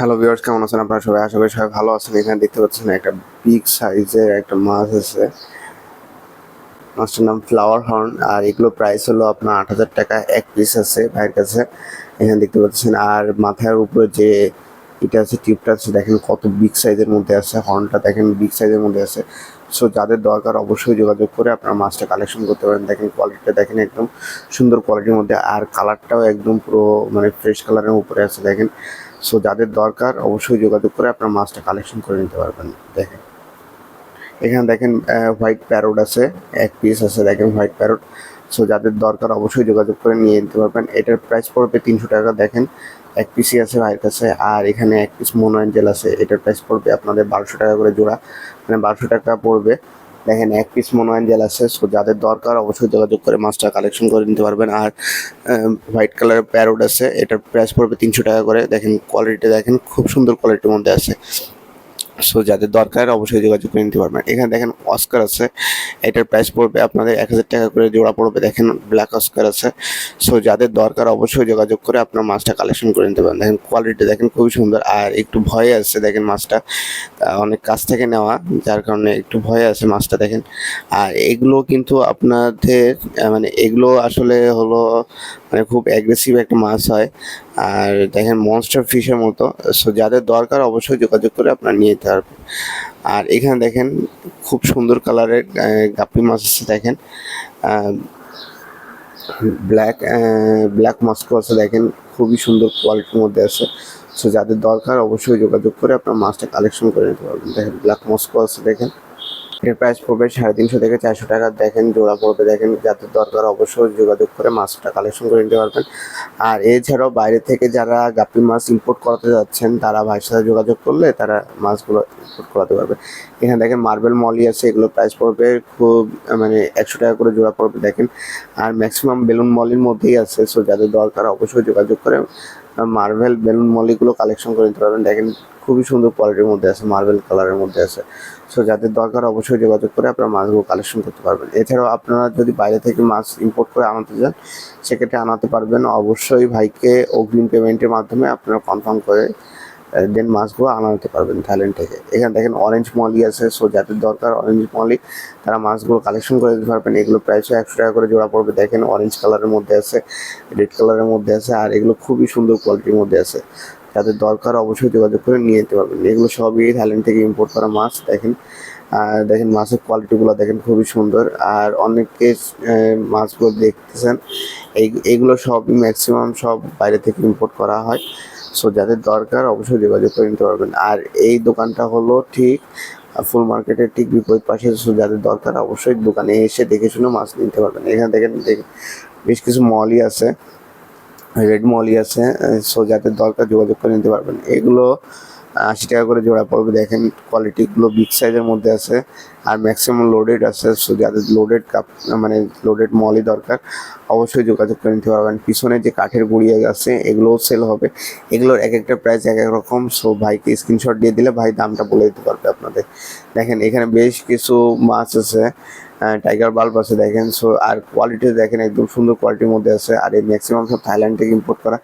Hello viewers কেমন আছেন আপনারা সবাই? আশা করি সবাই ভালো আছেন। এখানে দেখতে পাচ্ছেন একটা বিগ সাইজের একটা মাছ আছে। মাছটার নাম ফ্লাওয়ার হর্ন আর এগুলো প্রাইস হলো আপনার আট হাজার টাকা এক পিস আছে ভাইয়ের কাছে। এখানে দেখতে পাচ্ছেন, আর মাথার উপরে যে এটা আছে টিপটা আছে, দেখেন কত বিগ সাইজের মধ্যে আছে। হর্নটা দেখেন বিগ সাইজের মধ্যে আছে। সো যাদের দরকার অবশ্যই যোগাযোগ করে আপনার মাছটা কালেকশন করতে পারেন। দেখেন কোয়ালিটিটা দেখেন একদম সুন্দর কোয়ালিটির মধ্যে, আর কালারটাও একদম পুরো মানে ফ্রেশ কালারের উপরে আছে, দেখেন। সো যাদের দরকার, অবশ্যই যোগাযোগ করে আপনার মাছটা কালেকশন করে নিতে পারবেন। দেখেন। এখানে দেখেন হোয়াইট প্যারোট আছে, এক পিস আছে, দেখেন হোয়াইট প্যারোট সো যাদের দরকার, অবশ্যই যোগাযোগ করে নিয়ে নিতে পারবেন। এটার প্রাইস পড়বে তিনশো টাকা, দেখেন। এক পিসই আছে ভাইয়ের কাছে, আর এখানে এক পিস মোনো অ্যাঞ্জেল আছে। এটার প্রাইস পড়বে আপনাদের বারোশো টাকা করে জোড়া। মানে বারোশো টাকা পড়বে। দেখেন, এক পিস মনোয়ন জেল আছে। সো যাদের দরকার, অবশ্যই যোগাযোগ করে মাছটা কালেকশন করে নিতে পারবেন। আর হোয়াইট কালারের প্যারোড আছে। এটার প্রাইস পড়বে তিনশো টাকা করে। দেখেন কোয়ালিটি দেখেন, খুব সুন্দর কোয়ালিটির মধ্যে আছে। সো যাদের দরকার অবশ্যই যোগাযোগ করে নিতে পারবেন। এখানে দেখেন অস্কার আছে, এটার প্রাইস পড়বে আপনাদের এক হাজার টাকা করে, জোড়া পড়বে দেখেন ব্ল্যাক অস্কার আছে। সো যাদের দরকার অবশ্যই যোগাযোগ করে আপনার মাছটা কালেকশন করে নিতে পারেন। দেখেন কোয়ালিটি দেখেন খুবই সুন্দর, আর একটু ভয়ে আছে দেখেন মাছটা অনেক কাছ থেকে নেওয়া, যার কারণে একটু ভয়ে আছে মাছটা দেখেন। আর এগুলো কিন্তু আপনাদের মানে এগুলো আসলে হলো মানে খুব অ্যাগ্রেসিভ একটা মাছ হয়। আর দেখেন মনস্টার ফিশের মতো, সো যাদের দরকার অবশ্যই যোগাযোগ করে আপনার নিয়ে যেতে পারবেন আর এখানে দেখেন খুব সুন্দর কালারের গাপ্পি মাছ আছে দেখেন। ব্ল্যাক ব্ল্যাক মাস্কো আছে দেখেন, খুবই সুন্দর কোয়ালিটির মধ্যে আছে। সো যাদের দরকার অবশ্যই যোগাযোগ করে আপনার মাছটা কালেকশন করে নিতে পারবেন। দেখেন ব্ল্যাক মস্কো আছে দেখেন। এর প্রাইস পড়বে সাড়ে তিনশো থেকে চারশো টাকা। দেখেন, জোড়া পড়বে। দেখেন, যাদের দরকার অবশ্যই যোগাযোগ করে মাছটা কালেকশন করে নিতে পারবেন। আর এছাড়াও বাইরে থেকে যারা গাপ্পি মাছ ইম্পোর্ট করাতে যাচ্ছেন, তারা ভাইয়ের সাথে যোগাযোগ করলে তারা মাছগুলো ইম্পোর্ট করাতে পারবে। এখানে দেখেন মার্বেল মলি আছে, এগুলো প্রাইস পড়বে খুব মানে একশো টাকা করে জোড়া পড়বে, দেখেন। আর ম্যাক্সিমাম বেলুন মলির মধ্যেই আছে সো যাদের দরকার অবশ্যই যোগাযোগ করে মার্বেল বেলুন মলিগুলো কালেকশন করে নিতে পারবেন। দেখেন, খুবই সুন্দর কোয়ালিটির মধ্যে আছে মার্বেল কালারের মধ্যে আছে। সো যাদের দরকার, অবশ্যই যোগাযোগ করে আপনারা মাছগুলো কালেকশন করতে পারবেন। এছাড়াও আপনারা যদি বাইরে থেকে মাছ ইম্পোর্ট করে আনাতে চান, সেক্ষেত্রে আনাতে পারবেন। অবশ্যই ভাইকে অগ্রিম পেমেন্টের মাধ্যমে আপনারা কনফার্ম করে দেন মাছগুলো আনাতে পারবেন থাইল্যান্ড থেকে। এখানে দেখেন অরেঞ্জ মলি আছে সো যাদের দরকার অরেঞ্জ মলি, তারা মাছগুলো কালেকশন করে দিতে পারবেন। এগুলো প্রাইসও একশো টাকা করে জোড়া পড়বে। দেখেন অরেঞ্জ কালারের মধ্যে আছে রেড কালারের মধ্যে আছে, আর এগুলো খুবই সুন্দর কোয়ালিটির মধ্যে আছে। যাদের দরকার অবশ্যই যোগাযোগ করে নিয়ে যেতে পারবেন। এগুলো সবই থাইল্যান্ড থেকে ইম্পোর্ট করা মাছ, দেখেন। আর দেখেন মাছের কোয়ালিটিগুলো দেখেন খুবই সুন্দর। আর অনেকে মাছগুলো দেখতেছেন, এই, এগুলো সবই ম্যাক্সিমাম সব বাইরে থেকে ইম্পোর্ট করা হয়। সো যাদের দরকার, অবশ্যই যোগাযোগ করে নিতে পারবেন। আর এই দোকানটা হলো ঠিক ফুল মার্কেটের ঠিক বিপরীত পাশে। সো যাদের দরকার, অবশ্যই দোকানে এসে দেখে শুনে মাছ নিতে পারবেন। এখানে দেখে, বেশ কিছু মলই আছে রেড মলই আছে সো যাদের দরকার যোগাযোগ করে নিতে পারবেন। এগুলো আশি টাকা করে জোড়া পড়বে। দেখেন কোয়ালিটিগুলো বিগ সাইজের মধ্যে আছে আর ম্যাক্সিমাম লোডেড আছে সো যাদের লোডেড কাপ মানে লোডেড মলই দরকার, অবশ্যই যোগাযোগ করে নিতে পারবেন। পিছনে যে কাঠের গুঁড়িয়ে আছে, এগুলোও সেল হবে। এগুলোর এক একটা প্রাইস এক এক রকম সো ভাইকে স্ক্রিনশট দিয়ে দিলে ভাই দামটা বলে দিতে পারবে আপনাদের। দেখেন এখানে বেশ কিছু মাছ আছে। টাইগার বাল্ব আছে দেখেন সো আর কোয়ালিটি দেখেন, একদম সুন্দর কোয়ালিটির মধ্যে আছে। আর এই ম্যাক্সিমাম সব থাইল্যান্ড থেকে ইম্পোর্ট করা,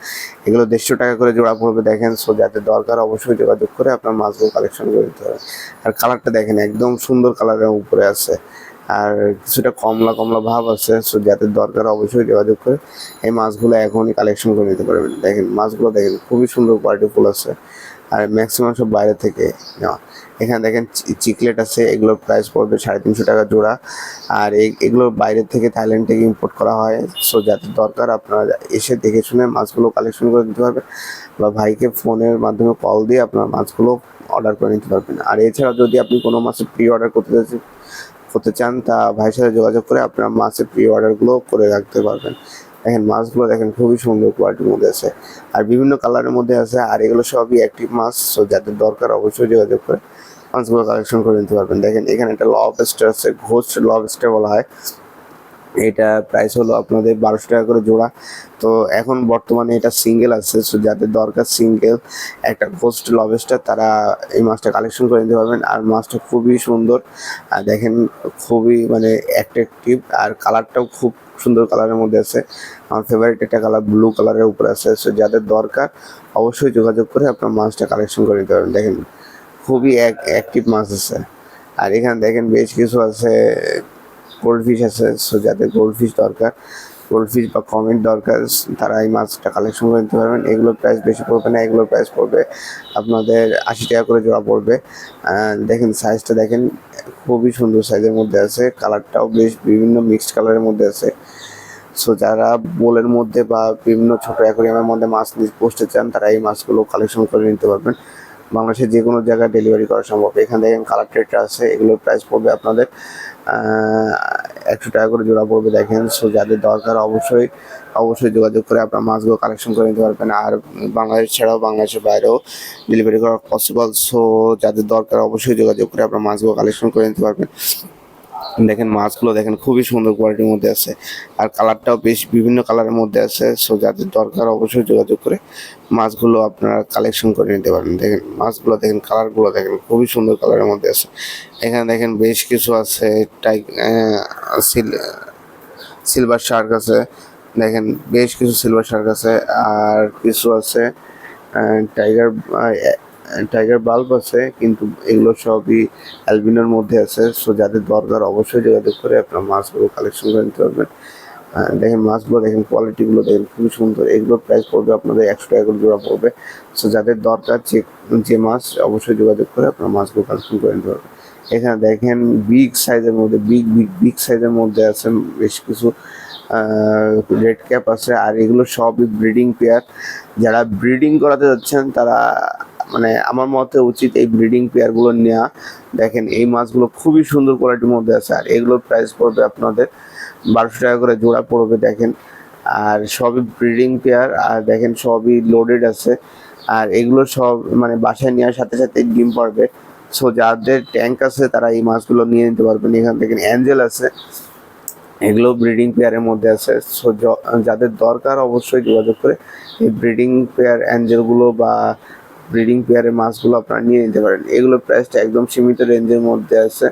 এগুলো দেড়শো টাকা করে জোড়া পড়বে দেখেন সো যাতে দরকার অবশ্যই যোগাযোগ করে আপনার মাছগুলো কালেকশন করে দিতে হবে। আর কালারটা দেখেন, একদম সুন্দর কালারের উপরে আছে। আর কিছুটা কমলা কমলা ভাব আছে সো যাদের দরকার অবশ্যই যোগাযোগ করে। এই মাছগুলো এখনই কালেকশন করে নিতে পারবেন। দেখেন, মাছগুলো দেখেন, খুবই সুন্দর কোয়ালিটি ফুল আছে। আর ম্যাক্সিমাম সব বাইরে থেকে নেওয়া। এখানে দেখেন চিকলেট আছে, এগুলোর প্রাইস পড়বে সাড়ে তিনশো টাকা জোড়া। আর এগুলো বাইরে থেকে থাইল্যান্ড থেকে ইম্পোর্ট করা হয়। সো যাদের দরকার, আপনারা এসে দেখে শুনে মাছগুলো কালেকশন করে দিতে পারবেন। বা ভাইকে ফোনের মাধ্যমে কল দিয়ে আপনার মাছগুলো অর্ডার করে নিতে পারবেন। আর এছাড়া যদি আপনি কোনো মাছের প্রি অর্ডার করতে চাচ্ছেন করতে চান, তা ভাইয়ের সাথে যোগাযোগ করে আপনার মাছের প্রি অর্ডারগুলো করে রাখতে পারবেন। দেখেন, মাছগুলো দেখেন খুবই সুন্দর কোয়ালিটির মধ্যে আছে। আর বিভিন্ন কালারের মধ্যে আছে, আর এগুলো সবই একটি মাছ সো যাদের দরকার অবশ্যই যোগাযোগ করে মাছগুলো কালেকশন করে নিতে পারবেন। দেখেন, এখানে একটা লব স্টার আছে ঘোষ লব স্টার বলা হয়। এটা প্রাইস হলো আপনাদের বারোশো টাকা করে জোড়া। তো এখন বর্তমানে এটা সিঙ্গেল আছে সো যাদের দরকার সিঙ্গেল একটা গোস্ট লবেস্টার, তারা এই মাছটা কালেকশন করে নিতে পারবেন। আর মাছটা খুবই সুন্দর, আর দেখেন খুবই মানে অ্যাট্রাকটিভ আর কালারটাও খুব সুন্দর কালারের মধ্যে আছে। আমার ফেভারিট একটা কালার ব্লু কালারের উপরে আছে সো যাদের দরকার অবশ্যই যোগাযোগ করে আপনার মাছটা কালেকশন করে নিতে পারবেন। দেখেন, খুবই অ্যাক্টিভ মাছ আছে। আর এখানে দেখেন বেশ কিছু আছে গোল্ড ফিশ আছে সো যাদের গোল্ড ফিশ দরকার গোল্ড ফিশ বা কমেন্ট দরকার, তারা এই মাছটা কালেকশন করে নিতে পারবেন। এগুলোর প্রাইস বেশি পড়বে না, এগুলোর প্রাইস পড়বে আপনাদের আশি টাকা করে জোড়া পড়বে। দেখেন সাইজটা দেখেন, খুবই সুন্দর সাইজের মধ্যে আছে কালারটাও বেশ বিভিন্ন মিক্সড কালারের মধ্যে আছে। সো যারা বোলের মধ্যে বা বিভিন্ন ছোটো অ্যাকোরিয়ামের মধ্যে মাছ পুষতে চান, তারা এই মাছগুলো কালেকশন করে নিতে পারবেন। বাংলাদেশের যে কোনো জায়গায় ডেলিভারি করা সম্ভব। এখান থেকে কালার ট্রেডটা আছে, এগুলোর প্রাইস পড়বে আপনাদের একশো টাকা করে জোড়া পড়বে দেখেন। সো যাদের দরকার অবশ্যই অবশ্যই যোগাযোগ করে আপনার মাছগুলো কালেকশন করে নিতে পারবেন। আর বাংলাদেশ ছাড়াও বাংলাদেশের বাইরেও ডেলিভারি করা পসিবল সো যাদের দরকার অবশ্যই যোগাযোগ করে আপনার মাছগুলো কালেকশন করে নিতে পারবেন। দেখেন মাছগুলো দেখেন খুবই সুন্দর কোয়ালিটির মধ্যে আছে। আর কালারটাও বেশ বিভিন্ন কালারের মধ্যে আছে সো যাদের দরকার অবশ্যই যোগাযোগ করে মাছগুলো আপনারা কালেকশন করে নিতে পারেন। দেখেন মাছগুলো দেখেন কালারগুলো দেখেন, খুবই সুন্দর কালারের মধ্যে আছে। এখানে দেখেন বেশ কিছু আছে, টাই সিলভার শার্ক আছে, দেখেন বেশ কিছু সিলভার শার্ক আছে, আর কিছু আছে টাইগার টাইগার বাল্ব আছে, কিন্তু এগুলো সবই অ্যালবিনোর মধ্যে আছে। সো যাদের দরকার অবশ্যই যোগাযোগ করে আপনার মাছগুলো কালেকশন করে নিতে পারবেন। দেখেন মাছগুলো, দেখেন কোয়ালিটিগুলো দেখেন খুবই সুন্দর। এগুলোর প্রাইস পড়বে আপনাদের একশো টাকা করে জোড়া পড়বে। সো যাদের দরকার যে যে মাছ, অবশ্যই যোগাযোগ করে আপনার মাছগুলো কালেকশন করে নিতে পারবেন। এখানে দেখেন বিগ সাইজের মধ্যে বিগ বিগ বিগ সাইজের মধ্যে আছে বেশ কিছু রেড ক্যাপ আছে। আর এগুলো সবই ব্রিডিং পেয়ার যারা ব্রিডিং করাতে যাচ্ছেন, তারা মানে আমার মতে উচিত এই ব্রিডিং পেয়ারগুলো নেওয়া দেখেন, এই মাছগুলো খুবই সুন্দর কোয়ালিটির মধ্যে আছে, আর এগুলোর প্রাইস পড়বে আপনাদের বারোশো টাকা করে জোড়া পড়বে, দেখেন। আর সবই ব্রিডিং পেয়ার আর দেখেন, সবই লোডেড আছে। আর এগুলো সব মানে বাসায় নেওয়ার সাথে সাথে ডিম পারবে। সো যাদের ট্যাঙ্ক আছে, তারা এই মাছগুলো নিয়ে নিতে পারবেন। এখান থেকে অ্যাঞ্জেল আছে, এগুলো ব্রিডিং পেয়ারের মধ্যে আছে। সো যাদের দরকার, অবশ্যই যোগাযোগ করে এই ব্রিডিং পেয়ার অ্যাঞ্জেলগুলো বা ব্রিডিং পেয়ারের মাছগুলো আপনারা নিয়ে নিতে পারেন। এগুলোর প্রাইসটা একদম সীমিত রেঞ্জের মধ্যে আছে।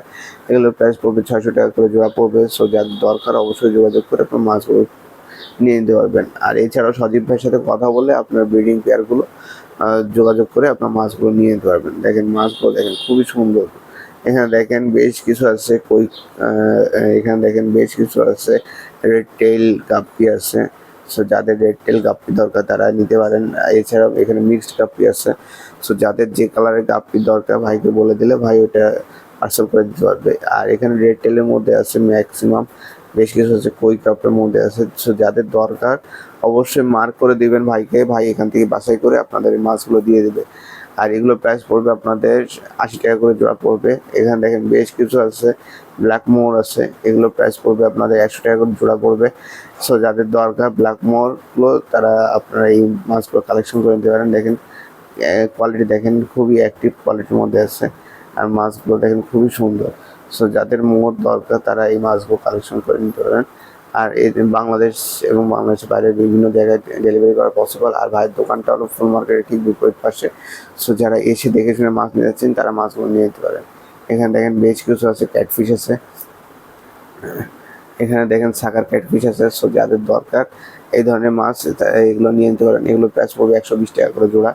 এগুলোর প্রাইস পড়বে ছয়শো টাকা করে জোড়া পড়বে। সো যাদের দরকার অবশ্যই যোগাযোগ করে আপনার মাছগুলো নিয়ে নিতে পারবেন। আর এছাড়াও সজীব ভাইয়ের সাথে কথা বলে আপনার ব্রিডিং পেয়ারগুলো যোগাযোগ করে আপনার মাছগুলো নিয়ে নিতে পারবেন। দেখেন মাছগুলো দেখেন খুবই সুন্দর। এখানে দেখেন বেশ কিছু আছে কই এখানে দেখেন বেশ কিছু আছে। রেড টেইল গাপ্পি আছে। সো যাদের রেড টেল গাপ্পি দরকার, তারা নিতে পারেন। এছাড়াও এখানে মিক্সড গাপ্পি আছে। সো যাদের যে কালারের গাপ্পি দরকার, ভাইকে বলে দিলে ভাই ওটা পার্সেল করে দিতে পারবে। আর এখানে রেড টেলের মধ্যে আছে ম্যাক্সিমাম বেশ কিছু আছে কই কাপের মধ্যে আছে। সো যাদের দরকার, অবশ্যই মার্ক করে দিবেন ভাইকে। ভাই এখান থেকে বাছাই করে আপনাদের মাছগুলো দিয়ে দেবে। আর এগুলো প্রাইস পড়বে আপনাদের আশি টাকা করে জোড়া পড়বে। এখানে দেখেন বেশ কিছু আছে ব্ল্যাক মোর আছে, এগুলো প্রাইস পড়বে আপনাদের একশো টাকা করে জোড়া পড়বে। সো যাদের দরকার ব্ল্যাক মোরগুলো তারা আপনারা এই মাছগুলো কালেকশন করে নিতে পারেন। দেখেন কোয়ালিটি দেখেন খুবই অ্যাক্টিভ কোয়ালিটির মধ্যে আছে। আর মাছগুলো দেখেন খুবই সুন্দর। সো যাদের মোর দরকার, তারা এই মাছগুলো কালেকশন করে নিতে পারেন। আর এই বাংলাদেশ এবং বাংলাদেশের বাইরে বিভিন্ন জায়গায় ডেলিভারি করা পসিবল আর ভাইয়ের দোকানটা হলো ফুল মার্কেটের ঠিক বিপরীত পাশে। সো যারা এসে দেখে শুনে মাছ নিয়ে যাচ্ছেন, তারা মাছগুলো নিয়ে যেতে পারেন। এখানে দেখেন বেশ কিছু আছে ক্যাটফিশ আছে। এখানে দেখেন সাকার ক্যাটফিশ আছে সো যাদের দরকার এই ধরনের মাছ এগুলো নিয়ে নিতে পারেন। এগুলো প্রাইস পড়বে একশো বিশ টাকা করে জোড়া।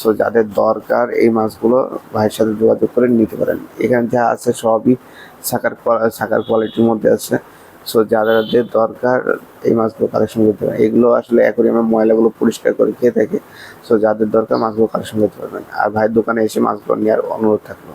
সো যাদের দরকার এই মাছগুলো, ভাইয়ের সাথে যোগাযোগ করে নিতে পারেন। এখানে যা আছে সবই সাকার সাকার কোয়ালিটির মধ্যে আছে। সো যাদের দরকার, এই মাছগুলো কালেকশন করতে পারেন এগুলো আসলে অ্যাকোরিয়ামের ময়লাগুলো পরিষ্কার করে খেয়ে থাকে। সো যাদের দরকার, মাছগুলো কালেকশন করতে পারবেন। আর ভাইয়ের দোকানে এসে মাছগুলো নেওয়ার অনুরোধ থাকল।